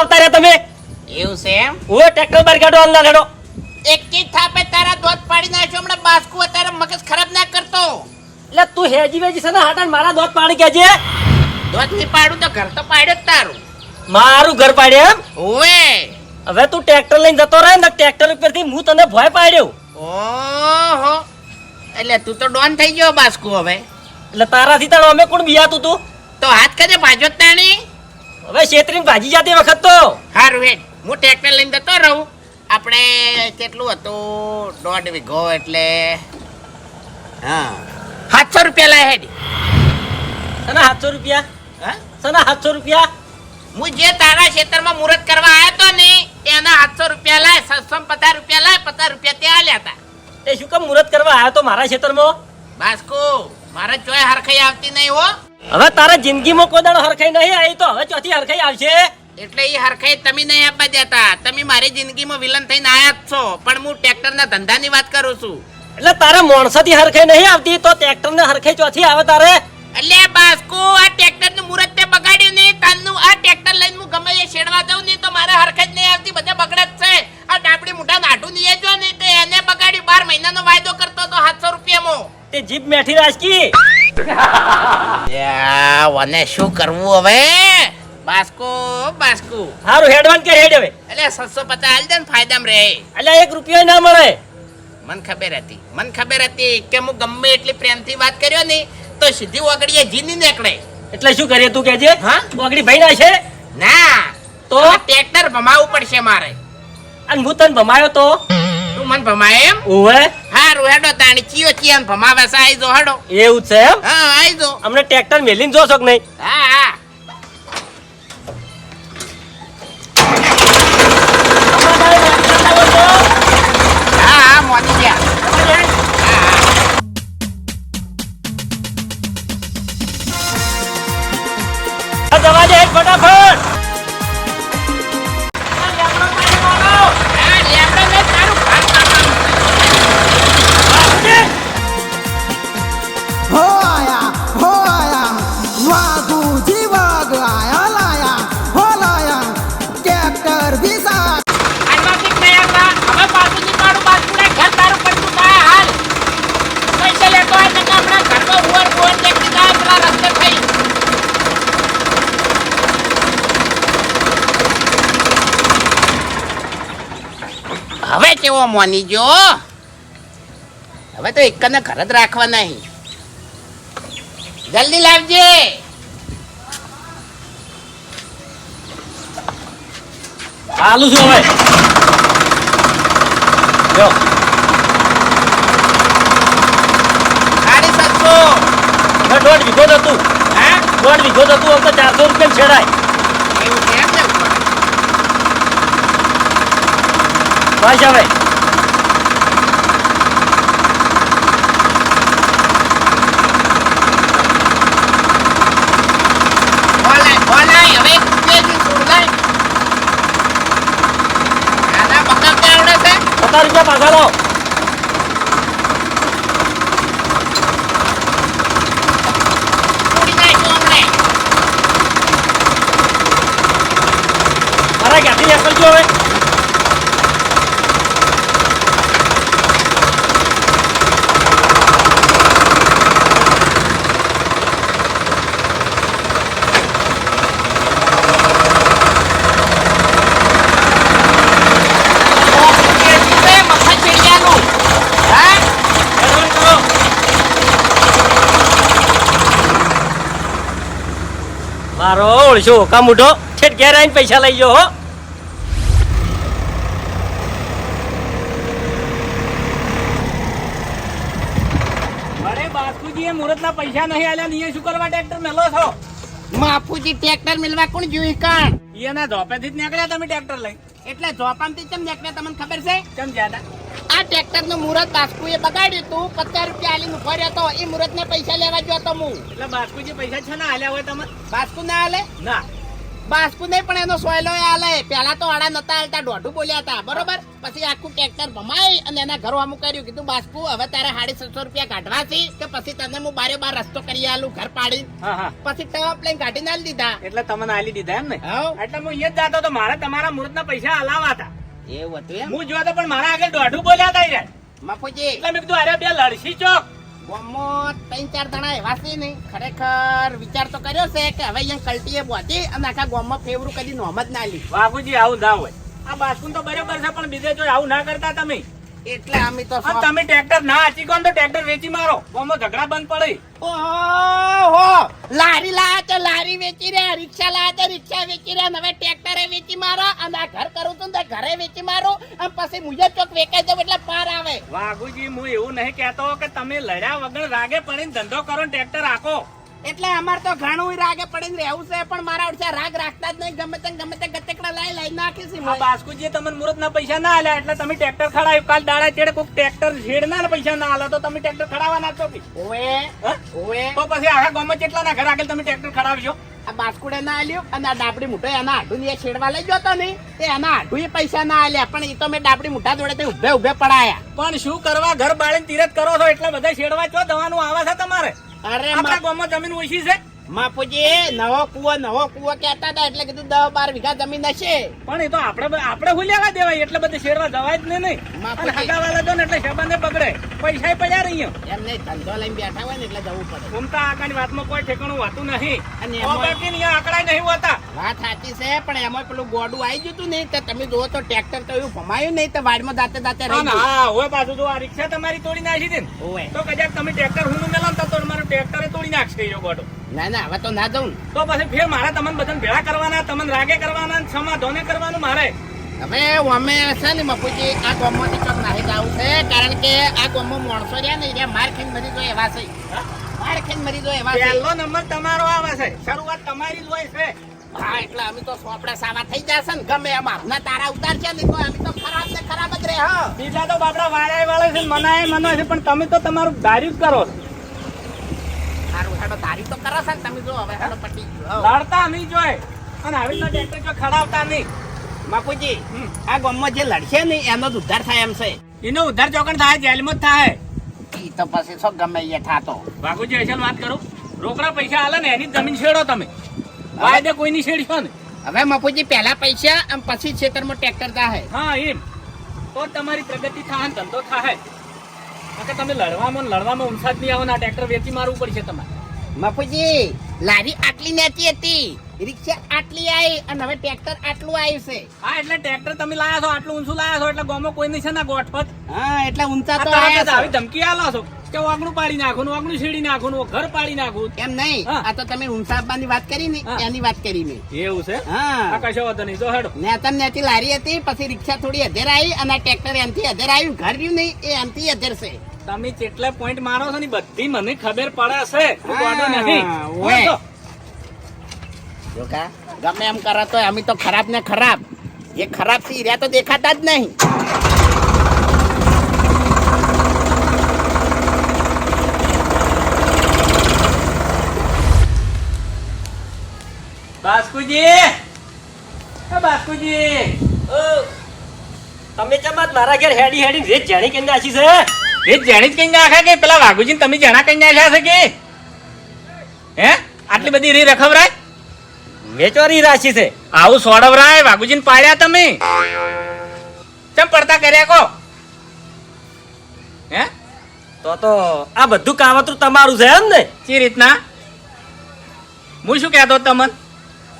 આવતા રહ્યા તમે? એવું છે એમ? ઓ ટ્રેક્ટર બાર કાઢો અંદર હેડો એક થાપે તારા દોત પાડી નાખ્યો હમણાં બાસ્કુ અત્યારે મગજ ખરાબ ના કરતો. એટલે તું હેજી વેજી છે ને હાટા મારા દોત પાડી કેજે દોતની પાડું તો ઘર તો પાડ્યો જ તારું. મારું ઘર પાડે એમ? ઓવે. હવે તું ટ્રેક્ટર લઈને જતો રહે ને ટ્રેક્ટર ઉપરથી હું તને ભોય પાડ્યો. ઓહો. એટલે તું તો ડોન થઈ ગયો બાસ્કુ હવે. એટલે તારાથી તારો અમે કોણ બિયાતું તું? તો હાથ કરે ભાજો તાણી? હવે છેતરીને ભાજી જાતી વખત તો. હારું હેડ. હું ટ્રેક્ટર લઈને જતો રહું. આપણે કેટલું હતું? દોઢ વીઘો એટલે હા. સાતસો રૂપિયા લાય હેડ. સના સાતસો રૂપિયા? હા? સના સાતસો રૂપિયા? હું જે તારા ક્ષેત્રમાં મુહૂર્ત કરવા આવ્યો તો ને એના સાતસો રૂપિયા લાય સાતસો પચાસ રૂપિયા લાય પચાસ રૂપિયા ત્યાં આલ્યા હતા તે શું કામ મુહૂર્ત કરવા આવ્યો તો મારા ક્ષેત્રમાં બાસ્કો મારે ચોય હરખાઈ આવતી નહીં હો. હવે તારા જિંદગીમાં કોઈ દાડો હરખાઈ નહીં આવી તો હવે ચોથી હરખાઈ આવશે. એટલે એ હરખાઈ તમે નહીં આપવા દેતા. તમે મારી જિંદગીમાં વિલન થઈને આયા જ છો. પણ હું ટ્રેક્ટરના ધંધાની વાત કરું છું. એટલે તારે માણસાથી હરખાઈ નહીં આવતી તો ટ્રેક્ટર ને હરખાઈ ચોથી આવે તારે? એટલે બાસ્કુ આ ટ્રેક્ટરનું મુરત તે બગાડ્યું નહીં. તાનનું આ ટ્રેક્ટર લઈને હું ગમે એ શેડવા જાઉં નહીં તો મારે હરખાઈ જ નહીં આવતી. બધે બગડે જ છે. આ ડાબડી મોટા નાટું નહીં જો નહીં તો એને બગાડ્યું. બાર મહિનાનો વાયદો કરતો તો સાતસો રૂપિયામાં. તે જીભ મેઠી રાજકી વને શું કરવું હવે? બાસ્કો બાસ્કો. હારું હેડવાન કે હેડ હવે? એટલે સસો પચાસ હાલ દે ને ફાયદામાં રહે. એટલે એક રૂપિયો ના મળે. મન ખબર હતી મન ખબર હતી કે હું ગમે એટલી પ્રેમથી વાત કર્યો ને તો સીધી ઓગળીએ જીની નીકળે. એટલે શું કરીએ તું કેજે હા? ઓગડી ભાઈ ના છે? ના. તો? ટ્રેક્ટર ભમાવવું પડશે મારે. અને હું તને ભમાયો તો? તું મન ભમાય એમ? ઓવે હારું હેડો તાણી ચિયો ચિયાન ભમાવે છે આઈ જો હેડો. એવું છે એમ? હા આઈ જો અમને ટ્રેક્ટર મેલીને જોશો કે નહીં? હા હા. હવે કેવો મોની જો? હવે તો એકને ઘર જ રાખવા નહીં. જલ્દી લાવજે. ચાલુ છું હવે. જો. સાડી સાતસો. દોઢ વીઘો જતું. હા? દોઢ વીઘો જતું આમ તો ચારસો રૂપિયા છેડાય એવું છે એમ ને બસ હવે બોલાય બોલાય હવે કુકેજી છોડાય આના બકાવતે આવડે છે પચાસ રૂપિયા પાછા લો. મારા ક્યાંથી નીકળજો હવે ઓ કુકેજી છે મફત ચીડિયાનું હા હેડવાન કરો મારો ઓળશો કા ઉઠો છેટ ઘેર આવીને પૈસા લઈ જો હો. અરે બાસ્કુજી એ મુહૂર્તના પૈસા નહીં આલ્યા ને એ શું કરવા ટ્રેક્ટર મેલો છો? માફુજી ટ્રેક્ટર મિલવા કોણ જોઈ કાણ? એના જોપેથી જ નીકળ્યા તમે ટ્રેક્ટર લઈ એટલે જોપામથી ચમ નીકળ્યા તમને ખબર છે? કેમ જ્યાદા આ ટ્રેક્ટરનું મુહૂર્ત બાસ્કુએ બગાડ્યું તું પચાસ રૂપિયા આલીને ઊભો રહ્યો એ મુહૂર્ત ને પૈસા લેવા ગયો તો હું. એટલે બાસ્કુજી પૈસા છે ને આલ્યા હોય તમે? બાસ્કુ ના આલે? ના. બાસ્કુ નહીં પણ એનો સોયલો આલે. પેલા તો આડા નતા હાલતા દોઢું બોલ્યા હતા. બરોબર? પછી આખું ટ્રેક્ટર ભમાઈ અને એના ઘરો અમુક કર્યું. કીધું બાસ્કુ હવે તારે સાડી છસો રૂપિયા કાઢવા છે કે પછી તને હું બારે બાર રસ્તો કરી આલું ઘર પાડી પછી ટપ લઈને કાઢીને આલી દીધા. એટલે તમને આલી દીધા એમ ને? એટલે હું અહીંયા જ જાતો તો મારે તમારા મુહૂર્તના પૈસા હલાવા હતા એવું હતું એમ? હું જોયો તો પણ મારા આગળ દોઢું બોલ્યા હતા યાર. મફુજી એટલે મેં કીધું અરે બે લડશી ચોક. ગોમો ત્રણ ચાર જણા એવા છે ને ખરેખર વિચાર તો કર્યો છે કે હવે અહીંયા કલ્ટીએ બોધી અને આખા ગોમમાં ફેવરું કદી નોમ જ ના લી. વાઘુજી આવું ના હોય. આ બાસ્કુન તો બરાબર છે પણ બીજે જો આવું ના કરતા તમે. એટલે અમે તો તમે ટ્રેક્ટર ના આચી કોણ તો ટ્રેક્ટર વેચી મારો. ઓમાં ઝઘડા બંધ પડે. ઓહો લારી લાયા તો લારી વેચી રહ્યા રિક્ષા લાયા તો રિક્ષા વેચી રહ્યા હવે ટ્રેક્ટરે વેચી મારો અને આ ઘર કરું તું તો ઘરે વેચી મારો અને પછી મુજબ ચોક વેચાઈ દઉં એટલે પાર આવે. વાઘુજી હું એવું નહીં કહેતો કે તમે લડ્યા વગર રાગે પડીને ધંધો કરો ટ્રેક્ટર રાખો એટલે અમાર તો ઘણું રાગે પડીને રહેવું છે પણ મારા ઓછા રાગ રાખતા જ નહીં. ગમે તે ગમે તે ગતેકડા લાઈ લાઈ નાખી છે બાસ્કુજી તમને મુહૂર્ત ના પૈસા ના આલ્યા એટલે તમે ટ્રેક્ટર ખડાવ્યું કાલ દાડા ચેડે કોઈક ટ્રેક્ટર છેડના ના પૈસા ના આલા તો તમે ટ્રેક્ટર ખડાવવાના છો કે? ઓવે? તો પછી આખા ગામમાં કેટલા ના ઘર આગળ તમે ટ્રેક્ટર ખડાવજો આ બાસ્કુડે ના આલ્યું અને આ ડાબડી મુઠો એના આઢું એ છેડવા લઈ ગયો નહીં ને તે એના આઢું પૈસા ના આલ્યા પણ એ તો મેં ડાબડી મુઠા જોડે તે ઉભે ઉભે પડાયા. પણ શું કરવા ઘર બાળીને તીરથ કરો છો એટલે બધા છેડવા છો દવાનું આવે છે તમારે. અરે આપણા ગામમાં જમીન ઓછી છે? માપુજી નવો કુવો નવો કુવો કહેતા હતા એટલે કીધું દસ બાર વીઘા જમીન હશે. પણ એ તો આપણે આપણે ભૂલ્યા દેવાય? એટલે બધે શેરવા જવાય જ નહીં. નહીં. હગાવાલા દો ને એટલે શબાને બગડે. પૈસા પડ્યા રહી એમ. નહીં ધંધો લઈને બેઠા હોય ને એટલે જવું પડે. ઘૂમતા આકાની વાતમાં કોઈ ઠેકાણું હોતું નહીં. અને આકડા બાકી અહીંયા આંકડા નહીં હોતા. વાત સાચી છે પણ એમાં પેલું ગોડું આવી ગયું હતું ને તો તમે જુઓ તો ટ્રેક્ટર તો એવું ભમાયું નહીં તો વાડમાં દાતે દાતે રહી હા હોય પાછું જો આ રિક્ષા તમારી તોડી નાખી દે ને તો કદાચ તમે ટ્રેક્ટર હું મેલો તો તમારું ટ્રેક્ટરે તોડી નાખશે એ ગોડો. ના ના હવે તો ના જાઉં તો પછી ફેર મારે તમને બધાને ભેળા કરવાના તમને રાગે કરવાના છમા ધોને કરવાનું મારે. હવે અમે છે ને મપુજી આ ગામમાંથી ચોક નાહી જવું છે કારણ કે આ ગામમાં માણસો રહ્યા ને એ માર ખાઈને મરી જાય એવા છે. માર ખાઈને મરી જાય એવા પહેલો નંબર તમારો આવે છે. શરૂઆત તમારી જ હોય છે. હા એટલે અમે તો સોપડા સાવા થઈ જશે ને ગમે એમ આપના તારા ઉતાર છે ને તો અમે તો ખરાબ ને ખરાબ જ રહે હા. બીજા તો બાપડા વાળા વાળા છે મનાય મનાય છે પણ તમે તો તમારું ધાર્યું જ કરો છો. સારું તો કરો છે તમે જો હવે હેડો પટી ગયું. લડતા નહીં જોય અને આવી રીતના ટ્રેક્ટર જો ખડાવતા નહીં. બાપુજી આ ગામમાં જે લડશે ને એનો જ ઉદ્ધાર થાય એમ છે. એનો ઉધાર ચોકડ થાય જેલમાં જ થાય. ઈ તો પછી શું ગમે એ થાતો. બાપુજી અસલ વાત કરું. રોકડા પૈસા આલે ને એની જમીન છેડો તમે. વાયદે કોઈની છેડશો ને? હવે મફુજી પહેલા પૈસા અને પછી ખેતરમાં ટ્રેક્ટર થાય હા એમ. તો તમારી પ્રગતિ થાય ને ધંધો થાય. કે તમે લડવામાં લડવામાં ઉમસાદ નહીં આવો ને આ ટ્રેક્ટર વેચી મારવું પડશે તમારે. મફુજી લારી આટલી નેતી હતી. રિક્ષા આટલી આવી અને હવે ટ્રેક્ટર આટલું આવ્યું છે. હા એટલે ટ્રેક્ટર તમે લાયા છો આટલું ઊંચું લાયા છો એટલે ગોમો કોઈ નહીં છે ને ગોઠપત હા એટલે ઊંચા તો આવી ધમકી આલો છો કે વાગણું પાડી નાખું વાગણું સીડી નાખું ઘર પાડી નાખું? એમ નહીં. આ તો તમે ઊંચા આપવાની વાત કરી ને એની વાત કરી મેં. એવું છે? હા. કશો વાંધો નહીં જો હેડો. નેતન નેતી લારી હતી પછી રિક્ષા થોડી અધેર આવી અને આ ટ્રેક્ટર એમથી અધેર આવ્યું ઘર રહ્યું નહીં એ એમથી અધેર છે. તમે જેટલા પોઈન્ટ મારો છો ને બધી મને ખબર પડે છે. ગમે એમ કરો તો અમે તો ખરાબ ને ખરાબ. એ ખરાબ છે રહ્યા તો દેખાતા જ નહીં. બાસ્કુજી. બાસ્કુજી. તમે ચમત મારા ઘેર હેડી હેડી રેત જાણી કે નાખી છે? એ જેણી જ કઈ નાખે કે પેલા વાઘુજી તમે જણા કઈ નાખ્યા છે કે? હે? આટલી બધી રી રખવરાય? વેચવાની રાશિ છે. આવું સોડવરાય વાઘુજી પાડ્યા તમે? કેમ પડતા કર્યા કો હે? તો તો આ બધું કાવતરું તમારું છે એમ ને? ચી રીતના? હું શું કહેતો તમને?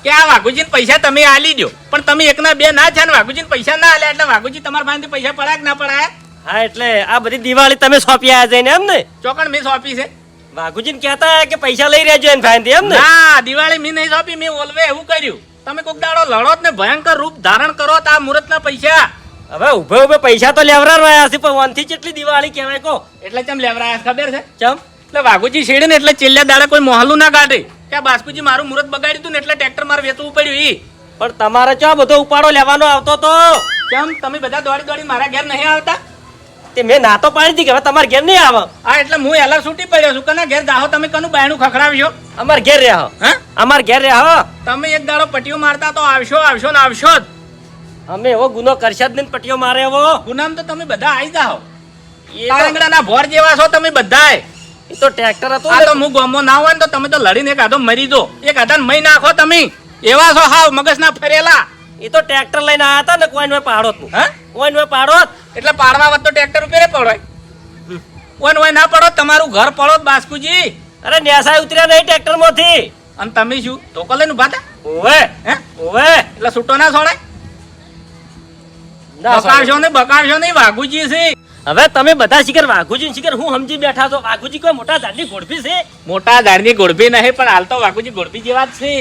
કે આ વાઘુજીને પૈસા તમે આલી દો પણ તમે એકના બે ના છે ને વાઘુજીને પૈસા ના આલ્યા એટલે વાઘુજી તમારા પાસેથી પૈસા પડાય કે ના પડાય? હા એટલે આ બધી દિવાળી તમે સોંપી આવ્યા જઈને એમ ને? ચોકણ મેં સોંપી છે. વાઘુજીને કહેતા કે પૈસા લઈ રહેજો એને ફાઈન એમ ને? ના દિવાળી મેં નહીં સોંપી મેં ઓલવે એવું કર્યું. તમે કોક દાડો લડો ને ભયંકર રૂપ ધારણ કરો તો આ મુહૂર્તના પૈસા. હવે ઉભે ઉભે પૈસા તો લેવરા રહ્યા છે પણ વનથી કેટલી દિવાળી કહેવાય કો એટલે ચમ લેવરાયા ખબર છે? ચમ? એટલે વાઘુજી છેડે ને એટલે છેલ્લા દાડે કોઈ મોહલું ના કાઢે. કે બાસ્કુજી મારું મુહૂર્ત બગાડ્યું હતું ને એટલે ટ્રેક્ટર મારે વેચવું પડ્યું ઈ. પણ તમારે ચો બધો ઉપાડો લેવાનો આવતો તો? કેમ તમે બધા દોડી દોડી મારા ઘેર નહીં આવતા? તે મેં ના તો પાડી હતી કે હવે તમારે ઘેર નહીં આવે. આ એટલે હું એલા છૂટી પડ્યો છું. કના ઘેર જાહો તમે કનું બાયણું ખખડાવશો? અમાર ઘેર રહ્યા હો હા? અમારે ઘેર રહ્યા હો તમે એક દાડો પટીઓ મારતા તો આવશો આવશો ને આવશો જ. અમે એવો ગુનો કરશે જ નહીં પટીઓ મારે એવો. ગુનામ તો તમે બધા આવી જાઓ. કાળંગડાના ભોર જેવા છો તમે બધાય. એ તો ટ્રેક્ટર હતો આ તો હું ગોમો ના હોય ને તો તમે તો લડીને એક આધો મરી દો એક આધાન મહી નાખો તમે. એવા છો હાવ મગજના ફરેલા. એ તો ટ્રેક્ટર લઈને આયા હતા ને કોઈન પાડો જ હા? કોઈ નો પાડો એટલે પાડવા વાત તો ટ્રેક્ટર ઉપર પડવાય કોઈન હોય ના પડો તમારું ઘર પડો બાસ્કુજી. અરે નેસાય ઉતર્યા નહીં ટ્રેક્ટરમાંથી અને તમે શું તો કલે નું ભાતા ઓવે હે? ઓવે એટલે છૂટો ના છોડાય? ના બકાવશો નહીં વાઘુજી છે. હવે તમે બધા શિખર વાઘુજી શિખર હું સમજી બેઠા છો વાઘુજી કોઈ મોટા ઝાડની ગોળપી છે? મોટા ઝાડની ગોળભી નહીં પણ હાલ તો વાઘુજી ગોળભી જેવા જ છે.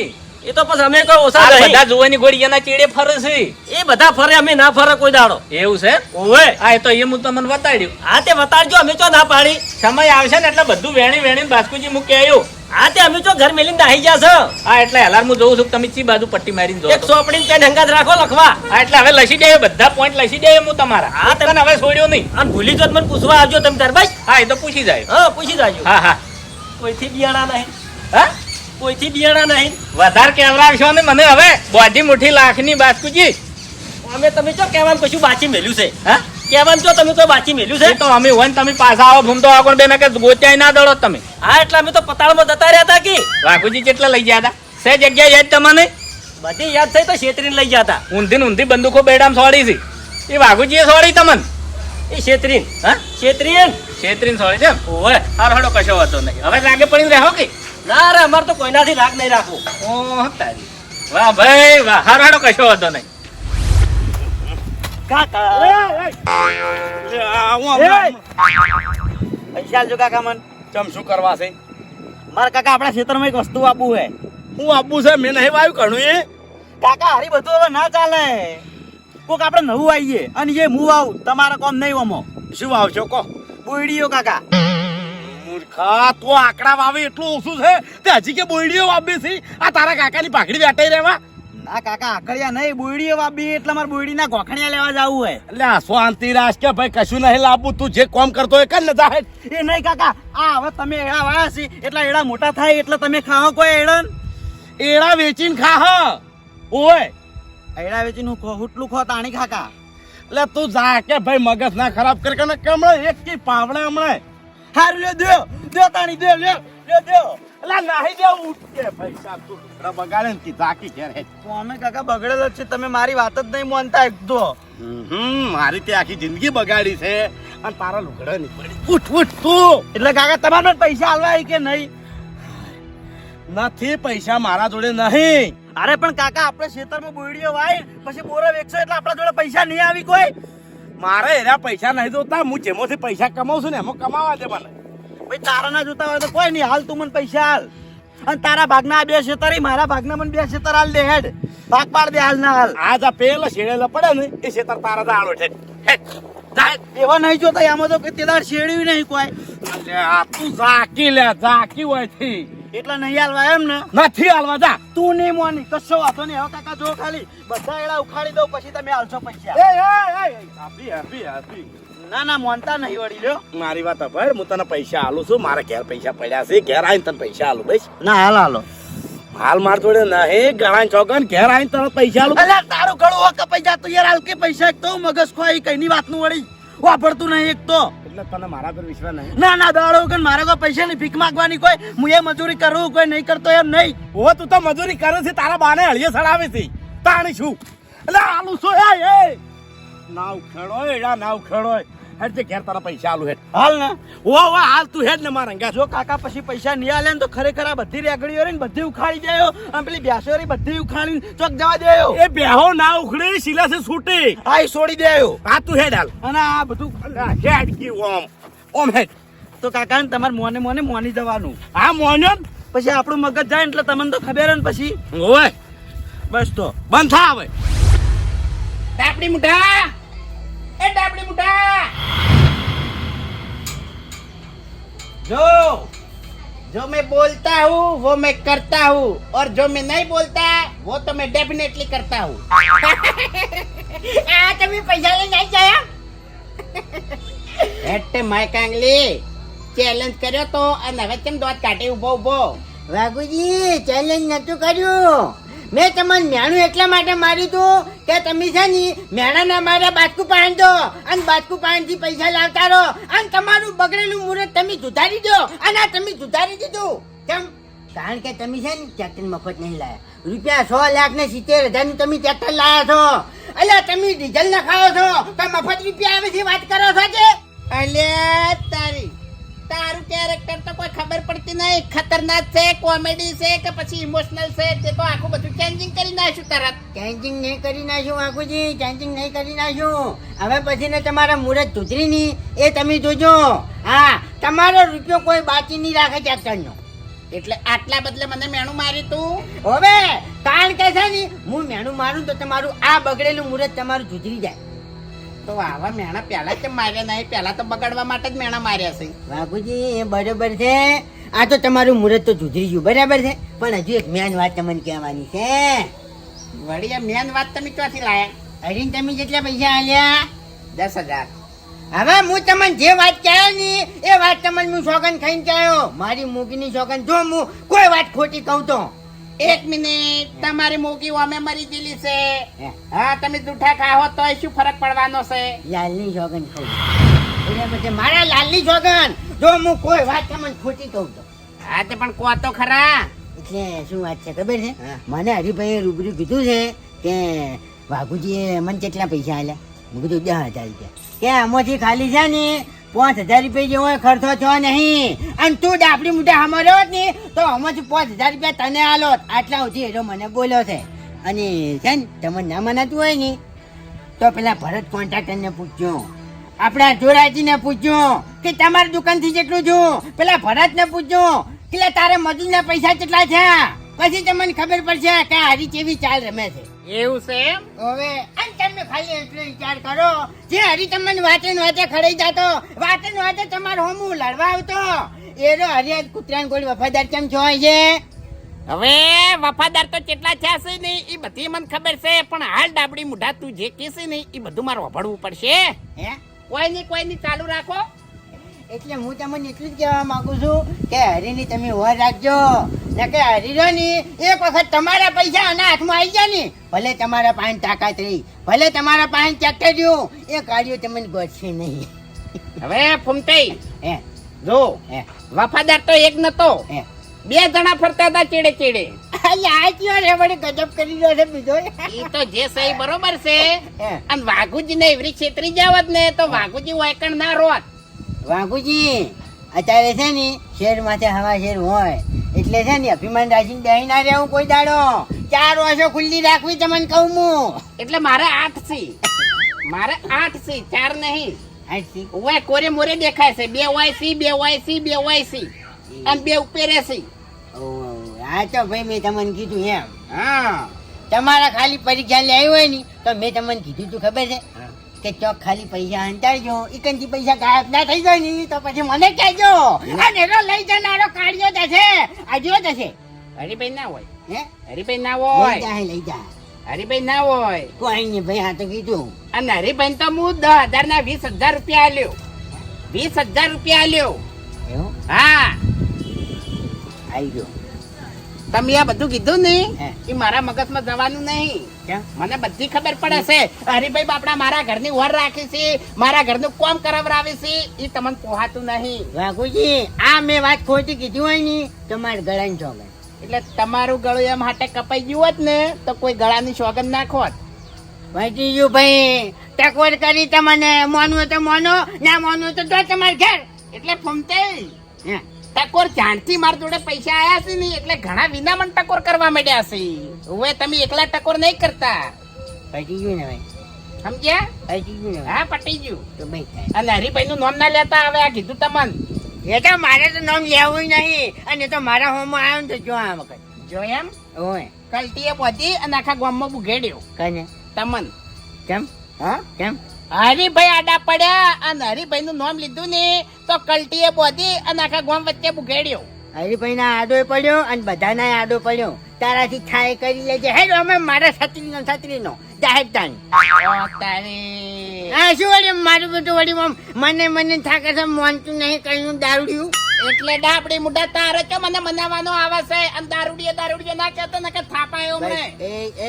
એ તો પછી અમે કોઈ ઓછા નહીં. બધા જુવાની ગોળી એના ચીડે ફરે છે? એ બધા ફરે અમે ના ફરે કોઈ દાડો. એવું છે? ઓવે. હા એ તો એ હું તમને બતાડ્યું. હા તે બતાડજો અમે ચો ના પાડી? સમય આવશે ને એટલે બધું વેણી વેણી બાસ્કુજી મૂકી આવ્યું હા તે અમે ચો ઘર મેલીને દાહી ગયા છો? હા એટલે અલાર્મ હું જોઉં છું તમે ચી બાજુ પટ્ટી મારીને જોવો એક છો. સોપડી પેન હંગાત રાખો લખવા. હા એટલે હવે લસી દે બધા પોઈન્ટ લસી દે હું તમારા. આ હા તમે હવે છોડ્યો નહીં. અને ભૂલી જો મને પૂછવા આવજો તમે તાર ભાઈ હા એ તો પૂછી જાય. હા પૂછી જાજો. હા હા. કોઈથી બિયાણા નહીં. હા? કોઈથી બિયાણા નહીં? વધારે કેવરાવશો ને મને હવે? બોધી મુઠ્ઠી લાખની બાસ્કુજી અમે તમે ચો કહેવાનું કશું બાચી મેલ્યું છે. હા? કહેવાનું ચો તમે તો બાચી મેલ્યું છે. તો અમે હોય તમે પાછા આવો ભૂમતો આવો બે મેં કે ગોત્યાય ના દોડો તમે. હા એટલે અમે તો પતાળમાં જતા રહ્યા હતા કે? વાઘુજી કેટલા લઈ ગયા હતા? સે જગ્યા યાદ તમને બધી યાદ થઈ તો છેતરીને લઈ ગયા હતા. ઊંધી ઊંધી બંદૂકો બેડામ સોડી છે. એ વાઘુજીએ સોડી તમને? એ છેતરીન હા? છેતરીન છેતરીને સોડી છે ઓય હારો હડો કશો વાતો નહીં. હવે લાગે પડીને રહો કે? ના રે અમારે તો કોઈનાથી રાગ નહીં રાખવું. ઓ તારી. વાહ ભાઈ વાહ. હારો હાડો કશો વાતો નહીં. પૈસા કાકા મન. ચમ શું કરવા છે? મારા કાકા આપણા ખેતરમાં એક વસ્તુ આપવું હે હું આપવું છે મેં નહીં વાયું ઘણું એ. કાકા હારી બધું હવે ના ચાલે. કોક આપણે નવું આવીએ અને એ હું આવું તમારા કોમ નહીં ઓમો શું આવશો કહો. બોયડીઓ કાકા. મૂર્ખા તો આંકડા વાવે એટલું ઓછું છે? તે હજી કે બોયડીઓ વાવી છે? આ તારા કાકાની પાઘડી વેટાઈ રહેવા? ના કાકા આકડિયા નહીં બોયડીઓ વાપી એટલે મારે બોયડીના ગોખણિયા લેવા જવું હોય. એટલે આ શાંતિ રાખ કે ભાઈ કશું નહીં લાવવું તું જે કોમ કરતો હોય કર ને થાય એ નહીં કાકા આ હવે તમે એડા વાળા છે એટલા એડા મોટા થાય એટલે તમે ખાઓ કોઈ એડન? એડા વેચીને ખા હ. ઓય. એડા વેચીને હું ખો- હુટલું ખો તાણી કાકા. એટલે તું જા કે ભાઈ મગજ ના ખરાબ કર કે કમળે એક કી પાવડે હમણાં. હારું લ્યો દ્યો દ્યો તાણી દ્યો લ્યો લ્યો એટલે નાહી દે ઉઠ કે પૈસા તું. બગાડે ને કી ઝાકી ઘેર. કોમે કાકા બગડેલો છે તમે મારી વાત જ નહીં માનતા એક તો હમ મારી તે આખી જિંદગી બગાડી છે. અને તારા લુગડા નહીં પડી. ઉઠ ઉઠ તું. એટલે કાકા તમારે પૈસા આલવા કે નહીં? નથી પૈસા મારા જોડે નહીં. અરે પણ કાકા આપણે ખેતરમાં બોડીઓ વાય પછી બોરો વેચશો એટલે આપણા જોડે પૈસા નહીં આવી કોઈ? મારે એના પૈસા નહીં જોતા હું જેમાંથી પૈસા કમાઉં છું ને એમાં કમાવા દે મને. ભાઈ તારા ના જોતા હોય તો કોઈ નહીં હાલ તું મને પૈસા હાલ અને તારા ભાગના આ બે છેતર મારા ભાગના મને બે છેતર હાલ દે હેડ. ભાગ પાડ દે હાલ ના હાલ. આ જા પેલો શેડેલો પડે ને એ શેતર તારા દાડો છે. એવા નહીં જોતા આમાં તો કે તેદાર શેડ્યું નહીં કોઈ. તું ઝાકી લે ઝાકી હોયથી. એટલે નહીં હાલવા એમ ને? નથી હાલવા જા. તું નહીં મોની. કશો વાંધો નહીં? હવે કાકા જો ખાલી બધા એડા ઉખાડી દઉં પછી તમે હાલશો પૈસા. એ એ એ આપી આપી આપી ના ના મોનતા નહીં વળી લ્યો. મારી વાત ભાઈ હું તને પૈસા આલું છું. મારા ઘેર પૈસા પડ્યા છે. ઘેર આવીને તને પૈસા આલું બસ. ના હાલ હાલો. હાલ માર જોડે નહીં ગળા ચોકન ઘેર આવીને તને પૈસા આલું. અલ્યા તારું ગળું હો કપાઈ તું યાર હાલ કે પૈસા એક તો મગજ ખોઈ કઈની વાતનું વળી. વાપરતું નહીં એક તો. એટલે તને મારા પર વિશ્વાસ નહીં? ના ના દાડો કે મારે કોઈ પૈસા ની ભીખ માંગવાની કોઈ. હું એ મજૂરી કરું કોઈ નહીં કરતો એમ નહીં. હો તું તો મજૂરી કરે છે તારા બાને હળીએ સડાવે છે. તાણી છું. એટલે આલુ છો એ? ના ઉખેડો ખેડો એડા ના ખેડો હેડ તે ઘેર તારા પૈસા આલુ હેડ. હાલ ને? ઓ ઓ હાલ તું હેડ ને મારા અંગા જો કાકા પછી પૈસા નહીં આલે ને તો ખરેખર આ બધી રેગડીઓ રહી ને બધી ઉખાડી જાયો અને પેલી બેસો રહી બધી ઉખાડી ચોક જવા દેયો એ બેહો ના ઉખડે શીલા છે છૂટે. આ છોડી દેયો આ તું હેડ હાલ. અને આ બધું હેડ કી ઓમ. ઓમ હેડ. તો કાકા ને તમારે મોને મોને મોની જવાનું. આ મોન્યો પછી આપણું મગજ જાય એટલે તમને તો ખબર ને પછી. ઓય. બસ તો. બંધ થા હવે. આપણી મુઢા. એ ડાબડી મુઢા જો जो मैं बोलता हूँ वो मैं करता हूँ और जो मैं नहीं बोलता वो तो मैं डेफिनेटली करता हूँ આ તમે પૈસા લઈને આવી ગયા હેટ માય કાંગલી ચેલેન્જ કર્યો તો અને હવે કેમ દોત કાઢી ઉભો ઉભો વાઘુજી ચેલેન્જ નતું કર્યું મેં તમને મેણું એટલા માટે માર્યું તું કે તમે છે ને મેણાના મારા બાજકું પાણી દો અને બાજકું પાણીથી પૈસા લાવતા રહો. અને તમારું બગડેલું મુહૂર્ત તમે સુધારી દો. અને આ તમે સુધારી દીધું. કેમ? કારણ કે તમે છે ને ટ્રેક્ટર મફત નહીં લાયા. રૂપિયા સો લાખ ને સિત્તેર હજારનું તમે ટ્રેક્ટર લાયા છો. એટલે તમે ડીઝલ ના નખાવો છો. તો મફત રૂપિયા આવે છે, વાત કરો છો કે? ખબર પડતી નહીં. ખતરનાક છે કોમેડી છે કે પછી ઇમોશનલ છે તે તો આખું બધું ચેન્જિંગ કરી નાખ્યું તરત. ચેન્જિંગ નહીં કરી નાખ્યું વાઘુજી ચેન્જિંગ નહીં કરી નાખ્યું. હવે પછી ને તમારા મુહૂર્ત સુધરી નહીં એ તમે જોજો. હા તમારો રૂપિયો કોઈ બાકી નહીં રાખે ટ્રેક્ટરનો એટલે આટલા બદલે મને મેણું માર્યું તું. હવે. કારણ કે છે ને હું મેણું મારું તો તમારું આ બગડેલું મુહૂર્ત તમારું સુધરી જાય. તો આવા મેણા પહેલા કેમ માર્યા નહીં પહેલા તો બગાડવા માટે જ મેણા માર્યા છે. બાપુજી એ બરોબર છે. આ તો તમારું મુહૂર્ત તો સુધરી ગયું બરાબર છે? પણ હજુ એક મેન વાત તમને કહેવાની છે. વળી આ મેન વાત તમે ક્યાંથી લાયા? હરીને તમે જેટલા પૈસા આલ્યા દસ હજાર. હવે હું તમને જે વાત કહ્યો ની એ વાત તમને હું સોગન ખાઈને કહ્યો. મારી મૂકીની સોગન જો હું કોઈ વાત ખોટી કહું તો. એક મિનિટ. તમારી મૂકી અમે મરી ગયેલી છે. હા. તમે જૂઠા ખાઓ તો શું ફરક પડવાનો છે? લાલની જોગન બરાબર છે મારા લાલની જોગન. જો હું કોઈ વાત તમને ખોટી કહું તો. હા તે પણ કહો તો ખરા. એટલે શું વાત છે ખબર છે? મને હરિભાઈએ રૂબરૂ કીધું છે કે વાઘુજીએ મને કેટલા પૈસા આલ્યા? મેં કીધું દસ હજાર રૂપિયા. કે આમાંથી ખાલી છે ને પાંચ હજાર રૂપિયા જેવો ખર્ચો થયો નહીં. અને તું ડાપડી મોટા હમારો જ નહીં. તો આમાંથી પાંચ હજાર રૂપિયા તને આલો. આટલા સુધી એનો મને બોલ્યો છે. અને છે ને, તમને ના મનાતું હોય ને, તો પેલા ભરત કોન્ટ્રાક્ટરને પૂછજો. આપણા જોરાજીને પૂછજો કે તમારી દુકાનથી જેટલું છું પેલા ભરતને પૂછજો કે તારે મજૂરના પૈસા કેટલા છે પછી તમને ખબર પડશે કે હરી કેવી ચાલ રમે છે. એવું છે એમ? હવે અને તમે ખાલી એટલો વિચાર કરો. જે હરી તમને વાતે વાતે ખડાઈ જાતો વાતે વાતે તમારો હોમું લડવા આવતો. એનો હરિયાદ કૂતરાને કોઈ વફાદાર કેમ છો છે? હવે વફાદાર તો કેટલા થયા છે ને એ બધી મને ખબર છે પણ હાલ ડાબડી મુઢા તું જે કહેશે ને એ બધું મારે વભળવું પડશે. હે? કોઈ નહીં કોઈ નહીં ચાલુ રાખો. એટલે હું તમને એટલું જ કહેવા માંગુ છું કે હરીની તમે વર રાખજો. ને હરીરો ની. એક વખત તમારા પૈસા આના હાથમાં આવી જાય ને. ભલે તમારા પાસે તાકાત રહી ભલે તમારા પાસે ટ્રેક્ટર રહ્યું એ કાર્યો તમને ગોઠશે નહીં. હવે ફૂમતાઈ હે. જો હે. વફાદાર તો એક નતો. હે. બે જણા ફરતા હતા ચેડે ચેડે. આ કયો રે વળી ગજબ કરી રહ્યો છે બીજો? એ તો જે સહી બરોબર છે. અને વાઘુજી ને એવરી છેતરી જાવત ને તો વાઘુજી વાયકણ ના રોત. વાઘુજી અત્યારે છે ને શેર માથે હવા શેર હોય. એટલે છે ને અભિમાન રાખીને બેહી ના રહેવું કોઈ દાડો. ચાર વર્ષો ખુલ્લી રાખવી તમને કહું હું. એટલે મારે આઠ સી મારે આઠ સી ચાર નહીં. ઓય કોરે મોરે દેખાય છે. બે વાય સી બે વાય સી બે વાય સી. અને બે ઉપેરે સી. આ તો ભાઈ મેં તમને કીધું એમ. હા. તમારા ખાલી પરીક્ષા લેવી હોય ને તો મેં તમને કીધું તું ખબર છે? કે ચોક ખાલી પૈસા અંતાડજો ઇકનથી પૈસા ગાયબ ના થઈ જાય ને તો પછી મને કહેજો. અને એનો લઈ જનારો કાઢ્યો જશે આજો જશે હરિભાઈ ના હોય. હે? હરિભાઈ ના હોય. લઈ જા હરિભાઈ ના હોય. કોઈ નહીં ભાઈ આ તો કીધું. અને હરિભાઈ તો હું દસ હજાર ના વીસ હજાર રૂપિયા આલ્યો. વીસ હજાર રૂપિયા આલ્યો. હા. આવી ગયો. તમે આ બધું કીધું ને. એ મારા મગજમાં જવાનું નહીં. મને બધી ખબર પડે છે. હરિભાઈ બાપડા મારા ઘરની વર રાખી છે. મારા ઘરનું કોમ કરાવરાવી છે. એ તમને પોહાતું નહીં. વાઘુજી આ મેં વાત ખોટી કીધી હોય ને તો મારે ગળાની ચોગન એટલે તમારું ગળું એમ હાટે કપાઈ ગયું હોત ને તો કોઈ ગળાની સોગંદ નાખોત ભાઈ ભાઈ ટકોર કરી તમને મોનું તો મોનો ના માનવું તો તમારે ઘેર. એટલે ફૂમતે. હે. ટકોર જાણથી મારા જોડે પૈસા આયા છે ને એટલે ઘણા વિના મને ટકોર કરવા માંડ્યા છે. હવે તમે એકલા ટકોર નહીં કરતા. પટી ગયું ને ભાઈ સમજ્યા? પટી ગયું ને હા પટી ગયું. તો ભાઈ અને હરિભાઈ નું નામ ના લેતા હવે આ કીધું તમને. એ તો મારે તો નામ લેવું નહીં અને તો મારા હોમમાં આવ્યો ને તો જો આ વખત. જો એમ? ઓય. કલટીએ પહોંચી અને આખા ગામમાં બુઘેડ્યો. કને? તમન. કેમ? હા? કેમ? હરિભાઈ આડા પડ્યા અને હરિભાઈ નું નામ લીધું ને તો કલટીએ બોધી અને આખા ગામ વચ્ચે બુઘેડ્યો. હરિભાઈ ના આડો પડ્યો અને બધાના આડો પડ્યો. તારાથી થાય કરી લેજે. હે અમે મારા છત્રી નો છત્રી નો જાહેર તારી. આ શું વળી મારું બધું વળી મને મને થાકે છે મોનતું નહીં કયું દારૂડિયું? એટલે ડાબડી મુઢા તારે કે મને મનાવાનો આવે છે? અને દારૂડીએ દારૂડીએ ના કહેતો ને કે થાપાયો મને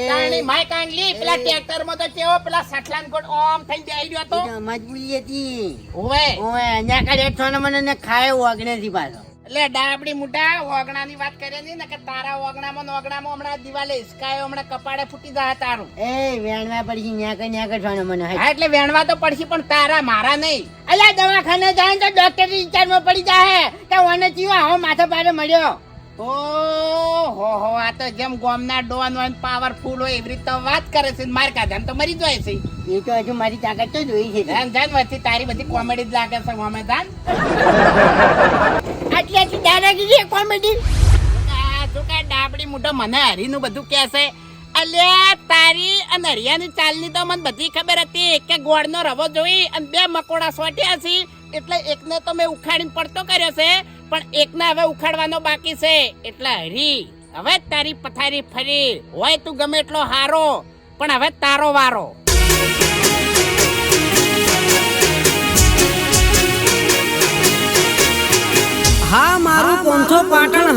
તાણી માય કાંગલી પેલા ટ્રેક્ટરમાં તો કેવો પેલા સટલાન કોટ ઓમ થઈ બેહી ગયો તો મજબૂરી હતી ઓવે. ઓવે અહીંયા કાઢે છો ને મને ખાય ખાય ઓગણેથી પાછો. એટલે ડાબડી મુઢા ઓગણાની વાત કરે ની કે તારા ઓગણામાં ઓગણામાં હમણાં દિવાલે હિસકાયો હમણાં કપાળે ફૂટી જાય તારું. એ વેણવા પડી ન્યા કઈ ન્યા કઠવાનો મને હા. એટલે વેણવા તો પડશે પણ તારા મારા નહીં. અલ્યા દવાખાને જાય તો ડોક્ટર વિચારમાં પડી જાય કે ઓને ચીવા હો માથે પાડે મળ્યો. ઓ હો હો આ તો જેમ ગોમના ડોન હોય પાવરફુલ હોય એવી રીતે વાત કરે છે માર કાઢે તો મરી જાય છે. એ તો હજુ મારી તાકાત તો જોઈ છે. જાન જાન વચ્ચે તારી બધી કોમેડી જ લાગે છે ગોમે જાન આટલી આટલી દાદાગીરી કોમેડી આ શું કે ડાબડી મોઢો મને હરીનું બધું કે છે. અલ્યા તારી અને હરિયાની ચાલની તો મને બધી ખબર હતી કે ગોળનો રવો જોઈ અને બે મકોડા સોટ્યા છે. એટલે એકને તો મેં ઉખાડીને પડતો કર્યો છે. પણ એકને હવે ઉખાડવાનો બાકી છે. એટલે હરી, હવે તારી પથારી ફરી. હોય તું ગમે એટલો હારો, પણ હવે તારો વારો. હા, મારું પોંથો પાટણ